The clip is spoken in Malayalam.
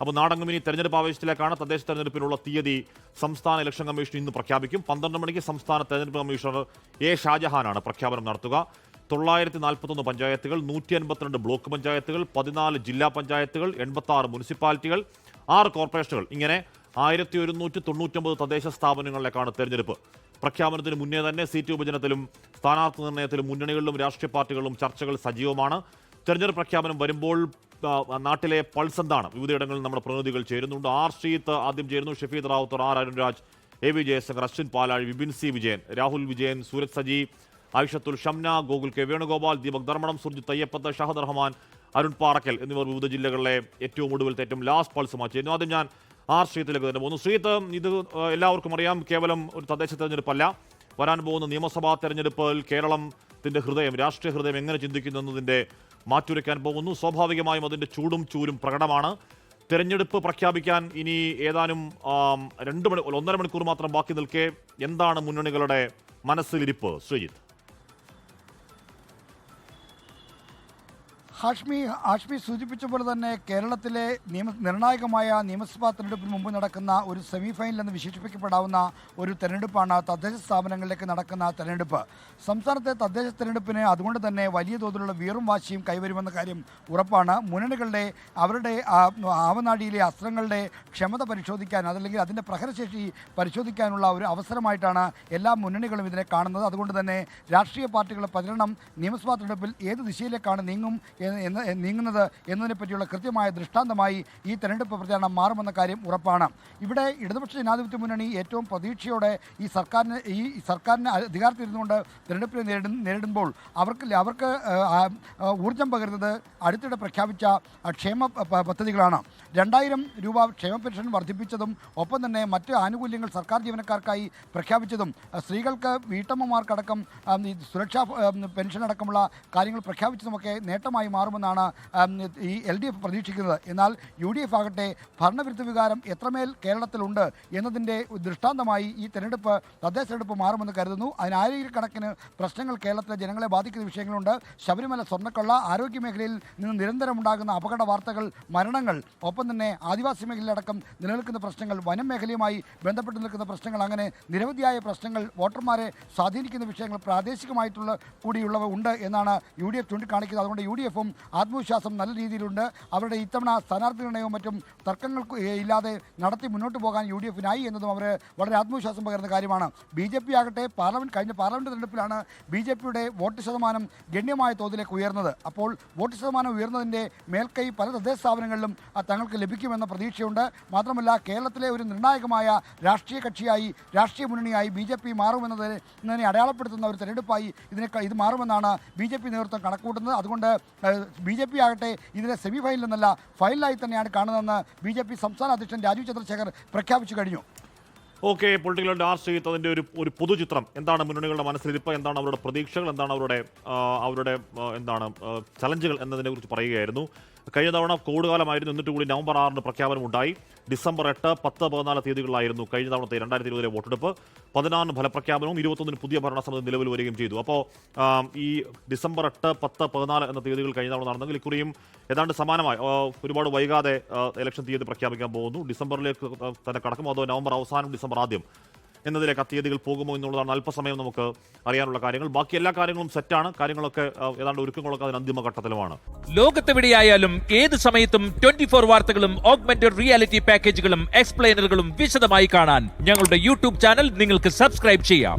അപ്പോൾ നാടങ്ങും ഇനി തെരഞ്ഞെടുപ്പ് ആവേശത്തിലേക്കാണ് തദ്ദേശ തെരഞ്ഞെടുപ്പിനുള്ള തീയതി. സംസ്ഥാന ഇലക്ഷൻ കമ്മീഷൻ ഇന്ന് പ്രഖ്യാപിക്കും. പന്ത്രണ്ട് മണിക്ക് സംസ്ഥാന തെരഞ്ഞെടുപ്പ് കമ്മീഷണർ എ ഷാജഹാനാണ് പ്രഖ്യാപനം നടത്തുക. തൊള്ളായിരത്തി നാൽപ്പത്തൊന്ന് പഞ്ചായത്തുകൾ നൂറ്റി അൻപത്തിരണ്ട് ബ്ലോക്ക് പഞ്ചായത്തുകൾ പതിനാല് ജില്ലാ പഞ്ചായത്തുകൾ എൺപത്തി ആറ് മുനിസിപ്പാലിറ്റികൾ ആറ് കോർപ്പറേഷനുകൾ. ഇങ്ങനെ ആയിരത്തി ഒരുന്നൂറ്റി തൊണ്ണൂറ്റൊമ്പത് തദ്ദേശ സ്ഥാപനങ്ങളിലേക്കാണ് തെരഞ്ഞെടുപ്പ്. പ്രഖ്യാപനത്തിന് മുന്നേ തന്നെ സീറ്റ് വിഭജനത്തിലും സ്ഥാനാർത്ഥി നിർണയത്തിലും മുന്നണികളിലും രാഷ്ട്രീയ പാർട്ടികളിലും ചർച്ചകൾ സജീവമാണ്. തെരഞ്ഞെടുപ്പ് പ്രഖ്യാപനം വരുമ്പോൾ നാട്ടിലെ പൾസ് എന്താണ്? വിവിധ ഇടങ്ങളിൽ നമ്മുടെ പ്രതിനിധികൾ ചേരുന്നുണ്ട്. ആർ ശ്രീത്ത് ആദ്യം ചേരുന്നു. Shafeed Rawther R Arunraj A V Jayashankar Ashwin Palazh Vipin C Vijayan Rahul Vijayan Sooraj Saji Aishathul Shamna Gokul K Venugopal Deepak Dharmadam Surjith Thayyappath Shahad Rahman Arun Parakkal എന്നിവർ വിവിധ ജില്ലകളിലെ ഏറ്റവും ഒടുവിലത്തെ ഏറ്റവും ലാസ്റ്റ് പൾസുമായി ചേരുന്നു ആദ്യം ഞാൻ ആർ ശ്രീത്തിലേക്ക് തന്നെ പോകുന്നു. ശ്രീത്ത് ഇത് എല്ലാവർക്കും അറിയാം കേവലം ഒരു തദ്ദേശ തെരഞ്ഞെടുപ്പല്ല. വരാൻ പോകുന്ന നിയമസഭാ തെരഞ്ഞെടുപ്പിൽ കേരളത്തിന്റെ ഹൃദയം രാഷ്ട്രീയ ഹൃദയം എങ്ങനെ ചിന്തിക്കുന്നു എന്നതിന്റെ മാറ്റുരയ്ക്കാൻ പോകുന്നു. സ്വാഭാവികമായും അതിന്റെ ചൂടും ചൂരും പ്രകടമാണ്. തിരഞ്ഞെടുപ്പ് പ്രഖ്യാപിക്കാൻ ഇനി ഏതാനും രണ്ട് മണി ഒന്നര മണിക്കൂർ മാത്രം ബാക്കി നിൽക്കെ എന്താണ് മുന്നണികളുടെ മനസ്സിലിരിപ്പ് ശ്രീജിത്ത്? ഹാഷ്മി ഹാഷ്മി സൂചിപ്പിച്ച പോലെ തന്നെ കേരളത്തിലെ നിയമ നിർണായകമായ നിയമസഭാ തെരഞ്ഞെടുപ്പിന് മുമ്പ് നടക്കുന്ന ഒരു സെമി ഫൈനൽ എന്ന് വിശേഷിപ്പിക്കപ്പെടാവുന്ന ഒരു തെരഞ്ഞെടുപ്പാണ് തദ്ദേശ സ്ഥാപനങ്ങളിലേക്ക് നടക്കുന്ന തെരഞ്ഞെടുപ്പ്. സംസ്ഥാനത്തെ തദ്ദേശ തെരഞ്ഞെടുപ്പിന് അതുകൊണ്ട് തന്നെ വലിയ തോതിലുള്ള വീറും വാശിയും കൈവരുമെന്ന കാര്യം ഉറപ്പാണ്. മുന്നണികളുടെ അവരുടെ ആവനാടിയിലെ അസ്ത്രങ്ങളുടെ ക്ഷമത പരിശോധിക്കാൻ അതല്ലെങ്കിൽ അതിന്റെ പ്രഹരശേഷി പരിശോധിക്കാനുള്ള ഒരു അവസരമായിട്ടാണ് എല്ലാ മുന്നണികളും ഇതിനെ കാണുന്നത്. അതുകൊണ്ട് തന്നെ രാഷ്ട്രീയ പാർട്ടികളുടെ പ്രചരണം നിയമസഭാ തെരഞ്ഞെടുപ്പിൽ ഏത് ദിശയിലേക്കാണ് നീങ്ങും എന്ന് നീങ്ങുന്നത് എന്നതിനെ പറ്റിയുള്ള കൃത്യമായ ദൃഷ്ടാന്തമായി ഈ തെരഞ്ഞെടുപ്പ് പ്രചാരണം മാറുമെന്ന കാര്യം ഉറപ്പാണ്. ഇവിടെ ഇടതുപക്ഷ ജനാധിപത്യ മുന്നണി ഏറ്റവും പ്രതീക്ഷയോടെ ഈ സർക്കാരിന് ഈ സർക്കാരിന് അധികാരത്തിൽ ഇരുന്നുകൊണ്ട് തെരഞ്ഞെടുപ്പിനെ നേരിടും നേരിടുമ്പോൾ അവർക്ക് അവർക്ക് ഊർജം പകരുന്നത് അടുത്തിടെ പ്രഖ്യാപിച്ച ക്ഷേമ പദ്ധതികളാണ്. രണ്ടായിരം രൂപ ക്ഷേമ പെൻഷൻ വർദ്ധിപ്പിച്ചതും ഒപ്പം തന്നെ മറ്റ് ആനുകൂല്യങ്ങൾ സർക്കാർ ജീവനക്കാർക്കായി പ്രഖ്യാപിച്ചതും സ്ത്രീകൾക്ക് വീട്ടമ്മമാർക്കടക്കം സുരക്ഷാ പെൻഷൻ അടക്കമുള്ള കാര്യങ്ങൾ പ്രഖ്യാപിച്ചതുമൊക്കെ നേട്ടമായി മാറുമെന്നാണ് ഈ എൽ ഡി എഫ് പ്രതീക്ഷിക്കുന്നത്. എന്നാൽ യു ഡി എഫ് ആകട്ടെ ഭരണവിരുദ്ധ വികാരം എത്രമേൽ കേരളത്തിലുണ്ട് എന്നതിന്റെ ദൃഷ്ടാന്തമായി ഈ തെരഞ്ഞെടുപ്പ് തദ്ദേശ തെരഞ്ഞെടുപ്പ് മാറുമെന്ന് കരുതുന്നു. അതിനായിരക്കണക്കിന് പ്രശ്നങ്ങൾ കേരളത്തിലെ ജനങ്ങളെ ബാധിക്കുന്ന വിഷയങ്ങളുണ്ട്. ശബരിമല സ്വർണക്കൊള്ള ആരോഗ്യ മേഖലയിൽ നിന്ന് നിരന്തരം ഉണ്ടാകുന്ന അപകട വാർത്തകൾ മരണങ്ങൾ ഒപ്പം തന്നെ ആദിവാസി മേഖലയിലടക്കം നിലനിൽക്കുന്ന പ്രശ്നങ്ങൾ വനം മേഖലയുമായി ബന്ധപ്പെട്ട് നിൽക്കുന്ന പ്രശ്നങ്ങൾ അങ്ങനെ നിരവധിയായ പ്രശ്നങ്ങൾ വോട്ടർമാരെ സ്വാധീനിക്കുന്ന വിഷയങ്ങൾ പ്രാദേശികമായിട്ടുള്ള കൂടിയുള്ളവ ഉണ്ട് എന്നാണ് യു ഡി എഫ് ചൂണ്ടിക്കാണിക്കുന്നത്. അതുകൊണ്ട് യു ഡി എഫും ആത്മവിശ്വാസം നല്ല രീതിയിലുണ്ട്. അവരുടെ ഇത്തവണ സ്ഥാനാർത്ഥി നിർണയവും മറ്റും തർക്കങ്ങൾ ഇല്ലാതെ നടത്തി മുന്നോട്ട് പോകാൻ യു ഡി എഫിനായി എന്നതും അവർ വളരെ ആത്മവിശ്വാസം പകരുന്ന കാര്യമാണ്. ബി ജെ പി ആകട്ടെ പാർലമെന്റ് കഴിഞ്ഞ പാർലമെന്റ് തെരഞ്ഞെടുപ്പിലാണ് ബി ജെ പിയുടെ വോട്ട് ശതമാനം ഗണ്യമായ തോതിലേക്ക് ഉയർന്നത്. അപ്പോൾ വോട്ട് ശതമാനം ഉയർന്നതിന്റെ മേൽക്കൈ പല തദ്ദേശ സ്ഥാപനങ്ങളിലും തങ്ങൾക്ക് ലഭിക്കുമെന്ന പ്രതീക്ഷയുണ്ട്. മാത്രമല്ല കേരളത്തിലെ ഒരു നിർണായകമായ രാഷ്ട്രീയ കക്ഷിയായി രാഷ്ട്രീയ മുന്നണിയായി ബി ജെ പി മാറുമെന്നതിനെ അടയാളപ്പെടുത്തുന്ന ഒരു തെരഞ്ഞെടുപ്പായി ഇതിനെ ഇത് മാറുമെന്നാണ് ബി ജെ പി നേതൃത്വം കണക്കൂട്ടുന്നത് അതുകൊണ്ട് ബി ജെ പി ആകട്ടെ ഇതിനെ സെമി ഫൈനൽ എന്നല്ല ഫൈനലായി തന്നെയാണ് കാണുന്നതെന്ന് ബി ജെ പി സംസ്ഥാന അധ്യക്ഷൻ രാജീവ് ചന്ദ്രശേഖർ പ്രഖ്യാപിച്ചു കഴിഞ്ഞു. ഓക്കെ പൊളിറ്റിക്കൽ ശ്രീജിത്ത് അതിന്റെ ഒരു ഒരു പൊതുചിത്രം. എന്താണ് മുന്നണികളുടെ മനസ്സിലിരിപ്പ്? എന്താണ് അവരുടെ പ്രതീക്ഷകൾ? എന്താണ് അവരുടെ അവരുടെ എന്താണ് ചലഞ്ചുകൾ എന്നതിനെ കുറിച്ച് പറയുകയായിരുന്നു. കഴിഞ്ഞ തവണ കോവിഡ് കാലമായിരുന്നു. എന്നിട്ട് കൂടി നവംബർ ആറിന് പ്രഖ്യാപനം ഉണ്ടായി. ഡിസംബർ എട്ട് പത്ത് പതിനാല് തീയതികളിലായിരുന്നു കഴിഞ്ഞ തവണത്തെ രണ്ടായിരത്തി ഇരുപതിലെ വോട്ടെടുപ്പ്. പതിനാറിന് ഫലപ്രഖ്യാപനവും ഇരുപത്തൊന്നിന് പുതിയ ഭരണസമിതി നിലവിൽ വരികയും ചെയ്തു. അപ്പോൾ ഈ ഡിസംബർ എട്ട് പത്ത് പതിനാല് എന്ന തീയതികൾ കഴിഞ്ഞ തവണ നടന്നെങ്കിൽ ഇക്കുറിയും ഏതാണ്ട് സമാനമായി. ഒരുപാട് വൈകാതെ ഇലക്ഷൻ തീയതി പ്രഖ്യാപിക്കാൻ പോകുന്നു. ഡിസംബറിലേക്ക് തന്നെ കടക്കും അതോ നവംബർ അവസാനം ഡിസംബർ ആദ്യം? എന്നതിലേക്ക് ആ തീയതികൾ പോകുമോ എന്നുള്ളതാണ് അല്പസമയം നമുക്ക് അറിയാനുള്ള കാര്യങ്ങൾ. ബാക്കി എല്ലാ കാര്യങ്ങളും സെറ്റാണ് കാര്യങ്ങളൊക്കെ ഏതാണ്ട് ഒരുക്കങ്ങളൊക്കെ അതിന് അന്തിമഘട്ടത്തിലുമാണ് ലോകത്തെവിടെയായാലും ഏത് സമയത്തും ട്വന്റി ഫോർ വാർത്തകളും ഓഗ്മെന്റഡ് റിയാലിറ്റി പാക്കേജുകളും എക്സ്പ്ലെയിനറുകളും വിശദമായി കാണാൻ ഞങ്ങളുടെ യൂട്യൂബ് ചാനൽ നിങ്ങൾക്ക് സബ്സ്ക്രൈബ് ചെയ്യാം.